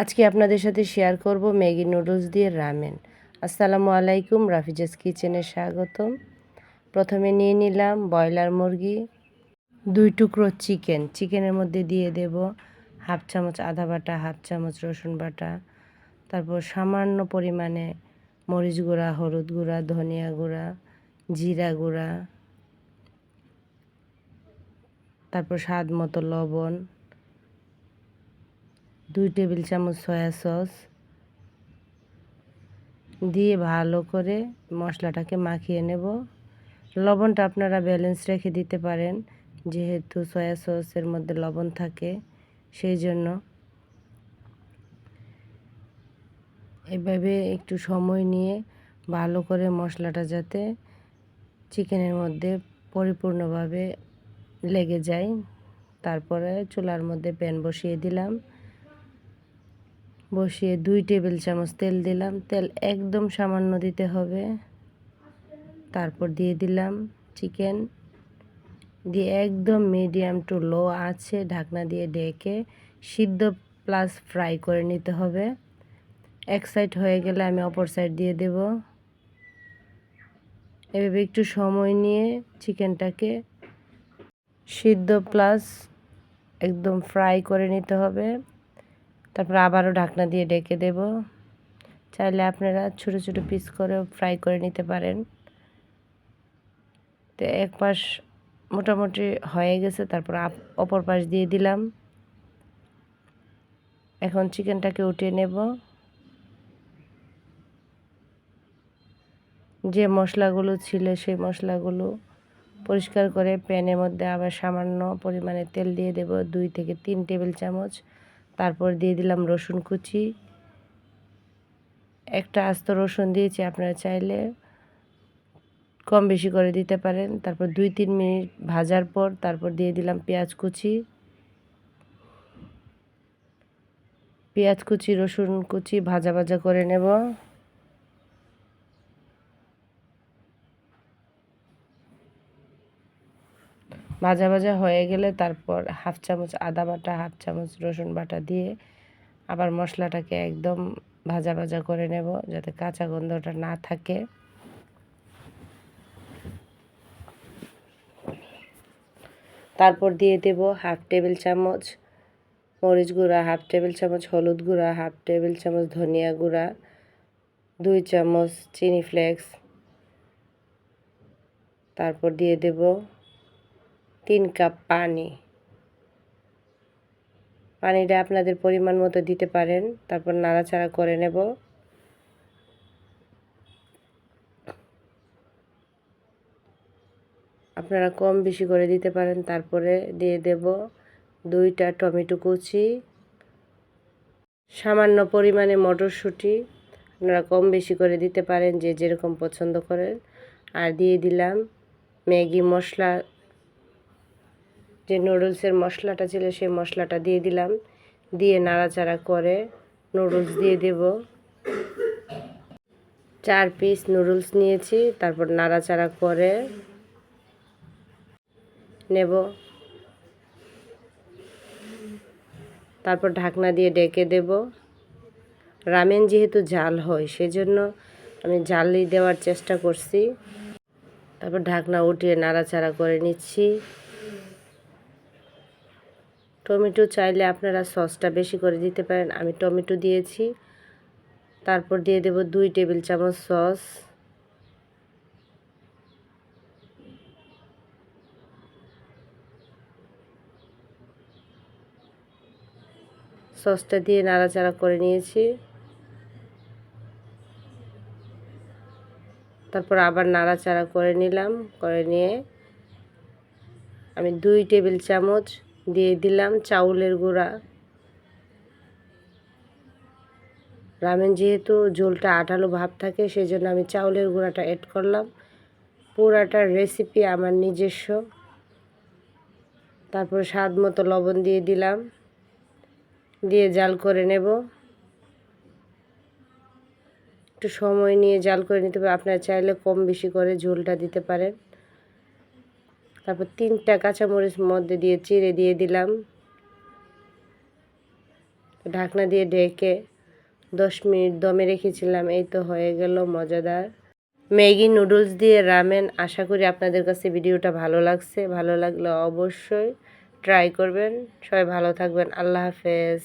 আজকে আপনাদের সাথে শেয়ার করব ম্যাগি নুডলস দিয়ে রামেন আসসালামু আলাইকুম, রাফিজাস কিচেনে স্বাগতম। প্রথমে নিয়ে নিলাম ব্রয়লার মুরগি, দুই টুকরো চিকেন চিকেনের মধ্যে দিয়ে দেব হাফ চামচ আদা বাটা, হাফ চামচ রসুন বাটা। তারপর সামান্য পরিমাণে মরিচ গুঁড়া, হলুদ গুঁড়া, ধনিয়া গুঁড়া, জিরা গুঁড়া। তারপর স্বাদ মতো লবণ। দুই টেবিল চামচ সয়া সস দিয়ে ভালো করে মশলাটাকে মাখিয়ে নেব। লবণটা আপনারা ব্যালেন্স রেখে দিতে পারেন, যেহেতু সয়া সসের মধ্যে লবণ থাকে, সেই জন্য। এভাবে একটু সময় নিয়ে ভালো করে মশলাটা যাতে চিকেনের মধ্যে পরিপূর্ণভাবে লেগে যায়। তারপরে চুলার মধ্যে প্যান বসিয়ে দিলাম। বসিয়ে দুই টেবিল চামচ তেল দিলাম। তেল একদম সামান্য দিতে হবে। তারপর দিয়ে দিলাম চিকেন। দিয়ে একদম মিডিয়াম টু লো আছে, ঢাকনা দিয়ে ডেকে সিদ্ধ প্লাস ফ্রাই করে নিতে হবে। এক সাইড হয়ে গেলে আমি অপর সাইড দিয়ে দেব। এভাবে একটু সময় নিয়ে চিকেনটাকে সিদ্ধ প্লাস একদম ফ্রাই করে নিতে হবে। তারপর আবারও ঢাকনা দিয়ে ডেকে দেব। চাইলে আপনারা ছোটো ছোটো পিস করে ফ্রাই করে নিতে পারেন। তো এক পাশ মোটামুটি হয়ে গেছে, তারপর অপর পাশ দিয়ে দিলাম। এখন চিকেনটাকে উঠিয়ে নেব। যে মশলাগুলো ছিল সেই মশলাগুলো পরিষ্কার করে প্যানের মধ্যে আবার সামান্য পরিমাণে তেল দিয়ে দেব, দুই থেকে তিন টেবিল চামচ। তারপর দিয়ে দিলাম রসুন কুচি। একটা আস্ত রসুন দিয়েছি, আপনারা চাইলে কম বেশি করে দিতে পারেন। তারপর দুই তিন মিনিট ভাজার পর তারপর দিয়ে দিলাম পেঁয়াজ কুচি। পেঁয়াজ কুচি, রসুন কুচি ভাজা ভাজা করে নেব। ভাজা ভাজা হয়ে গেলে তারপর হাফ চামচ আদা বাটা, হাফ চামচ রসুন বাটা দিয়ে আবার মশলাটাকে একদম ভাজা ভাজা করে নেব যাতে কাঁচা গন্ধটা না থাকে। তারপর দিয়ে দেব হাফ টেবিল চামচ মরিচ গুঁড়া, হাফ টেবিল চামচ হলুদ গুঁড়া, হাফ টেবিল চামচ ধনিয়া গুঁড়া, দুই চামচ চিনি ফ্লেক্স। তারপর দিয়ে দেব তিন কাপ পানি। পানিটা আপনাদের পরিমাণ মতো দিতে পারেন, তারপর নাড়াচাড়া করে নেব। আপনারা কম বেশি করে দিতে পারেন, তারপরে দিয়ে দেব দুইটা টমেটো কুচি। সামান্য পরিমাণে মটরশুঁটি, আপনারা কম বেশি করে দিতে পারেন যে যেরকম পছন্দ করেন। আর দিয়ে দিলাম ম্যাগি মশলা যে নুডলসের মশলাটা ছিল সেই মশলাটা দিয়ে দিলাম। দিয়ে নাড়াচাড়া করে নুডলস দিয়ে দেব। চার পিস নুডলস নিয়েছি, তারপর নাড়াচাড়া করে নেব। তারপর ঢাকনা দিয়ে ডেকে দেব। রামেন যেহেতু জাল হয়, সেজন্য আমি জালি দেওয়ার চেষ্টা করছি। তারপর ঢাকনা উঠিয়ে নাড়াচাড়া করে নিচ্ছি। টমেটো চাইলে আপনারা সসটা বেশি করে দিতে পারেন। আমি টমেটো দিয়েছি। তারপর দিয়ে দেব দুই টেবিল চামচ সস। সসটা দিয়ে নাড়াচাড়া করে নিয়েছি। তারপর আবার নাড়াচাড়া করে নিলাম, করে নিয়ে আমি দুই টেবিল চামচ দিয়ে দিলাম চাউলের গুঁড়া। রামেন যেহেতু ঝোলটা আঠালো ভাব থাকে সেই জন্য আমি চাউলের গুঁড়াটা অ্যাড করলাম। পুরাটার রেসিপি আমার নিজস্ব। তারপর স্বাদ মতো লবণ দিয়ে দিলাম। দিয়ে জাল করে নেব। একটু সময় নিয়ে জাল করে নিতে হবে, আপনারা চাইলে কম বেশি করে ঝোলটা দিতে পারেন। তারপর তিনটা কাঁচামরিচ মধ্যে দিয়ে চিড়ে দিয়ে দিলাম। ঢাকনা দিয়ে ঢেকে দশ মিনিট দমে রেখেছিলাম, এই তো হয়ে গেল, মজাদার। ম্যাগি নুডলস দিয়ে রামেন, আশা করি আপনাদের কাছে ভিডিওটা ভালো লাগছে। ভালো লাগলে অবশ্যই ট্রাই করবেন। সবাই ভালো থাকবেন। আল্লাহ হাফেজ।